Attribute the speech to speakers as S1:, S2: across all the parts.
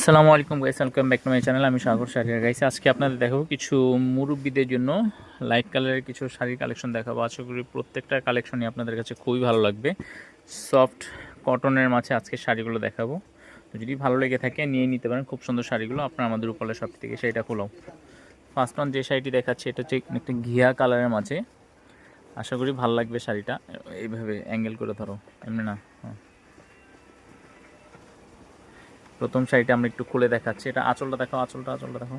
S1: আসসালামু আলাইকুম guys welcome back to my channel আমি সাগর শাড়িয়া গাইস আজকে আপনাদের দেখাবো কিছু মুরব্বীদের জন্য লাইট কালারের কিছু শাড়ির কালেকশন দেখাবো। আশা করি প্রত্যেকটা কালেকশনই আপনাদের কাছে খুবই ভালো লাগবে। সফট কটনের মাঝে আজকে শাড়িগুলো দেখাবো। যদি ভালো লেগে থাকে, নিয়ে নিতে পারেন। খুব সুন্দর শাড়িগুলো, আপনার আমাদের উপলে সব থেকে সেইটা খোলো ফার্স্ট ওয়ান যে শাড়িটি দেখাচ্ছে, এটা হচ্ছে একটা ঘিয়া কালারের মাঝে। আশা করি ভালো লাগবে শাড়িটা। এইভাবে অ্যাঙ্গেল করে ধরো, এমনি না। হ্যাঁ। প্রথম শাড়িটা আমরা একটু খুলে দেখাচ্ছি। এটা আঁচলটা দেখো আঁচলটা আঁচলটা দেখো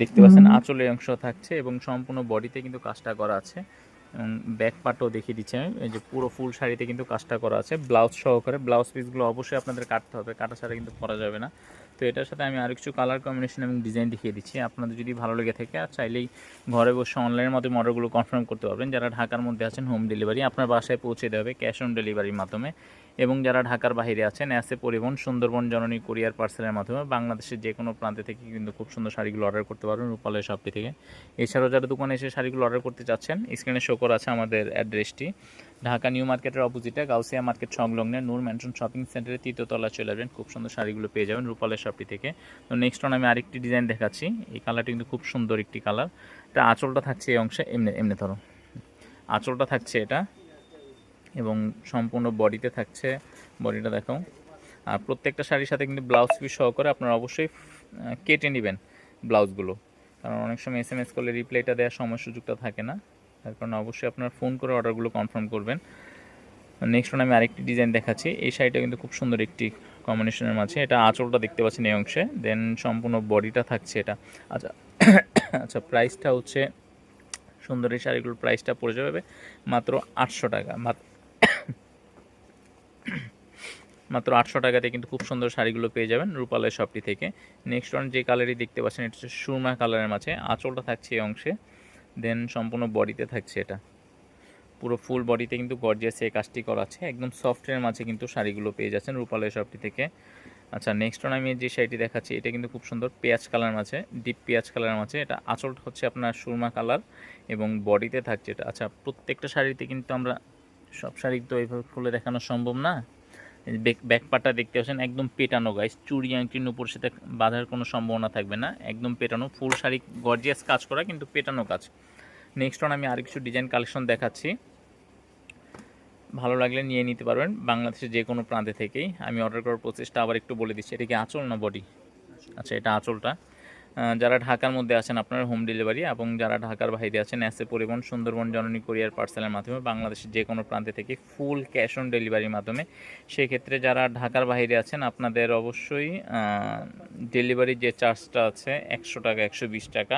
S1: দেখতে পাচ্ছেন আঁচলের অংশ থাকছে এবং সম্পূর্ণ বডিতে কিন্তু কাজটা করা আছে। এবং ব্যাক পার্টও দেখিয়ে দিচ্ছি আমি। এই যে পুরো ফুল শাড়িতে কিন্তু কাজটা করা আছে। ব্লাউজ সহকারে ব্লাউজ পিসগুলো অবশ্যই আপনাদের কাটতে হবে। কাটা ছাড়া কিন্তু পরা যাবে না। তো এটার সাথে আমি আরও কিছু কালার কম্বিনেশন এবং ডিজাইন দেখিয়ে দিচ্ছি। আপনাদের যদি ভালো লেগে থাকে, আর চাইলেই ঘরে বসে অনলাইনের মাধ্যমে অর্ডারগুলো কনফার্ম করতে পারবেন। যারা ঢাকার মধ্যে আছেন হোম ডেলিভারি আপনার বাসায় পৌঁছে দেবে ক্যাশ অন ডেলিভারির মাধ্যমে। এবং যারা ঢাকার বাইরে আছেন অ্যাসে পরিবহন, সুন্দরবন, জননী কুরিয়ার পার্সেলের মাধ্যমে বাংলাদেশের যে কোনো প্রান্তে থেকে কিন্তু খুব সুন্দর শাড়িগুলো অর্ডার করতে পারবেন রূপালয় শপটি থেকে। এছাড়াও যারা দোকানে এসে শাড়িগুলো অর্ডার করতে চাচ্ছেন স্ক্রিনে শো করা আছে আমাদের অ্যাড্রেসটি ঢাকা নিউ মার্কেটের অপোজিটে, গাউসিয়া মার্কেট সংলগ্নে নূর ম্যানশন শপিং সেন্টারের তৃতীয়তলা চলে আসবেন। খুব সুন্দর শাড়িগুলো পেয়ে যাবেন রূপালয় শপটি থেকে। তো নেক্সট আমি আরেকটি ডিজাইন দেখাচ্ছি। এই কালারটি কিন্তু খুব সুন্দর একটি কালার এটা আঁচলটা থাকছে এই অংশে, এমনি এমনি ধরো। আঁচলটা থাকছে এটা এবং সম্পূর্ণ বডিতে থাকছে, বডিটা দেখো। আর প্রত্যেকটা শাড়ির সাথে কিন্তু ব্লাউজ পিস সহকারে আপনারা অবশ্যই কেটে নেবেন ব্লাউজগুলো কারণ অনেক সময় এস এম এস করলে রিপ্লাইটা দেওয়ার সময় সুযোগটা থাকে না। তার কারণে অবশ্যই আপনার ফোন করে অর্ডারগুলো কনফার্ম করবেন। নেক্সট আমি আরেকটি ডিজাইন দেখাচ্ছি। এই শাড়িটা কিন্তু খুব সুন্দর একটি কম্বিনেশনের মাঝে। এটা আঁচলটা দেখতে পাচ্ছেন এই অংশে। দেন সম্পূর্ণ বডিটা থাকছে এটা। আচ্ছা আচ্ছা প্রাইসটা হচ্ছে সুন্দর। এই শাড়িগুলোর প্রাইসটা পড়ে যাবে মাত্র আটশো টাকা। মাত্র আটশো টাকাতে কিন্তু খুব সুন্দর শাড়িগুলো পেয়ে যাবেন রূপালয় শপটি থেকে। নেক্সট ওয়ান যে কালারই দেখতে পাচ্ছেন, এটা হচ্ছে সুরমা কালারের মাঝে। আঁচলটা থাকছে এই অংশে। দেন সম্পূর্ণ বডিতে থাকছে এটা। পুরো ফুল বডিতে কিন্তু গর্জিয়াস এই কাজটি করা আছে। একদম সফটের মাঝে কিন্তু শাড়িগুলো পেয়ে যাচ্ছেন রূপালয় শপটি থেকে। আচ্ছা নেক্সট আমি যে শাড়িটি দেখাচ্ছি, এটা কিন্তু খুব সুন্দর পেঁয়াজ কালার মাঝে ডিপ পেঁয়াজ কালার মাঝে। এটা আঁচলটা হচ্ছে আপনার সুরমা কালার এবং বডিতে থাকছে এটা। আচ্ছা প্রত্যেকটা শাড়িতে কিন্তু আমরা সব শাড়ি তো এইভাবে খুলে দেখানো সম্ভব না। ব্যাক পাটা দেখতে পাচ্ছেন, একদম পেটানো গাইস চুরি আংটির উপর সেটা বাঁধার কোনো সম্ভাবনা থাকবে না, একদম পেটানো ফুল শাড়ি গর্জিয়াস কাজ করা, কিন্তু পেটানো কাজ। নেক্সট ওয়ান আমি আর কিছু ডিজাইন কালেকশন দেখাচ্ছি। ভালো লাগলে নিয়ে নিতে পারবেন, বাংলাদেশের যে কোনো প্রান্তে থেকেই। আমি অর্ডার করার প্রসেসটা আবার একটু বলে দিচ্ছি, এটা কি আঁচল না বডি আচ্ছা এটা আঁচলটা। যারা ঢাকার মধ্যে আছেন আপনার হোম ডেলিভারি এবং যারা ঢাকার বাইরে আছেন এসে পরিবহন সুন্দরবন জননী কোরিয়ার পার্সেলের মাধ্যমে বাংলাদেশের যে কোনো প্রান্তে থেকে ফুল ক্যাশ অন ডেলিভারির মাধ্যমে, সেক্ষেত্রে যারা ঢাকার বাইরে আছেন, আপনাদের অবশ্যই ডেলিভারি যে চার্জটা আছে, একশো টাকা, একশো বিশ টাকা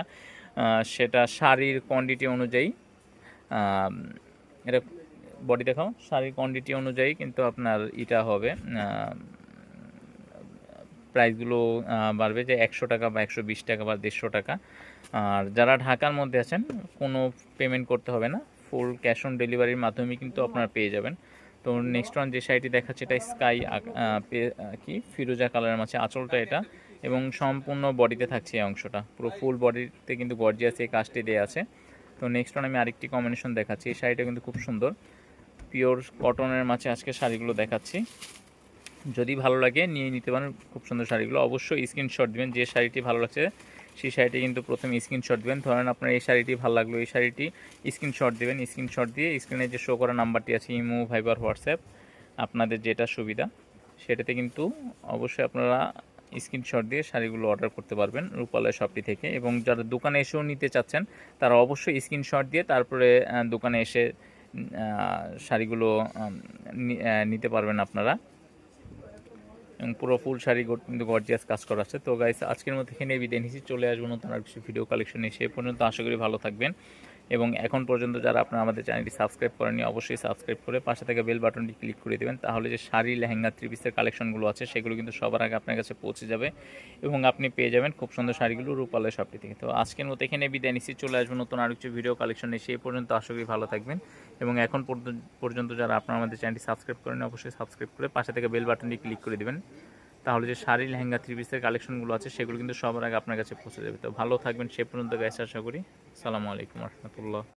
S1: সেটা শাড়ির কোয়ান্টিটি অনুযায়ী এটা বডি দেখাও, শাড়ির কোয়ান্টিটি অনুযায়ী কিন্তু আপনার এটা হবে প্রাইসগুলো বাড়বে যে একশো টাকা বা একশো বিশ টাকা বা দেড়শো টাকা। আর যারা ঢাকার মধ্যে আছেন, কোনো পেমেন্ট করতে হবে না। ফুল ক্যাশ অন ডেলিভারির মাধ্যমে কিন্তু আপনারা পেয়ে যাবেন। তো নেক্সট ওয়ান যে শাড়িটি দেখাচ্ছে, এটা স্কাই কি? ফিরোজা কালারের মাঝে আঁচলটা এটা। এবং সম্পূর্ণ বডিতে থাকছে এই অংশটা। পুরো ফুল বডিতে কিন্তু গর্জিয়াস এই কাজটি দেওয়া আছে। তো নেক্সট ওয়ান আমি আরেকটি কম্বিনেশন দেখাচ্ছি। এই শাড়িটা কিন্তু খুব সুন্দর। পিওর কটনের মাঝে আজকে শাড়িগুলো দেখাচ্ছি। যদি ভালো লাগে, নিয়ে নিতে পারেন খুব সুন্দর শাড়িগুলো। অবশ্যই স্ক্রিনশট দিবেন যে শাড়িটি ভালো লাগছে, সেই শাড়িটি কিন্তু প্রথমে স্ক্রিনশট দিবেন। ধরেন আপনার এই শাড়িটি ভালো লাগল, এই শাড়িটি স্ক্রিনশট দিবেন। স্ক্রিনশট দিয়ে স্ক্রিনে যে শো করা নাম্বারটি আছে, ইমো ভাইবার হোয়াটসঅ্যাপ আপনাদের যেটা সুবিধা, সেটাতে কিন্তু অবশ্যই আপনারা স্ক্রিনশট দিয়ে শাড়িগুলো অর্ডার করতে পারবেন রূপালয় শপটি থেকে। এবং যারা দোকানে এসেও নিতে চাচ্ছেন, তারা অবশ্যই স্ক্রিনশট দিয়ে তারপরে দোকানে এসে শাড়িগুলো নিতে পারবেন আপনারা। এবং পুরো ফুল শাড়ি কিন্তু গর্জিয়াস কাজ করা আছে। তো গাইস আজকের মধ্যে এখানে বিদায় নিচ্ছি। চলে আসব নতুন আর কিছু ভিডিও কালেকশন এসে পর্যন্ত আশা করি ভালো থাকবেন। এবং এখন পর্যন্ত যারা আপনারা আমাদের চ্যানেলটি সাবস্ক্রাইব করেনি অবশ্যই সাবস্ক্রাইব করে পাশে থেকে বেল বাটনটি ক্লিক করে দেবেন। তাহলে যে শাড়ি, লেহেঙ্গা, থ্রি পিসের কালেকশনগুলো আছে, সেগুলো কিন্তু সবার আগে আপনার কাছে পৌঁছে যাবে এবং আপনি পেয়ে যাবেন খুব সুন্দর শাড়িগুলো রূপালয় শপটি থেকে। তো আজকের মতো এখানে বিদায় নিচ্ছি, চলে আসব নতুন আর কিছু ভিডিও কালেকশন এ পর্যন্ত আশা ভালো থাকবেন এবং এখন পর্যন্ত যারা আপনারা আমাদের চ্যানেলটি সাবস্ক্রাইব করেন অবশ্যই সাবস্ক্রাইব করে পাশে থেকে বেল বাটনটি ক্লিক করে দেবেন। তাহলে যে শাড়ি, লেহেঙ্গা থ্রি পিসের কালেকশনগুলো আছে, সেগুলো কিন্তু সবার আগে আপনার কাছে পৌঁছে যাবে। তো ভালো থাকবেন, সে পর্যন্ত গাইছে আশা করি। সালামু আলাইকুম রহমতুল্লাহ।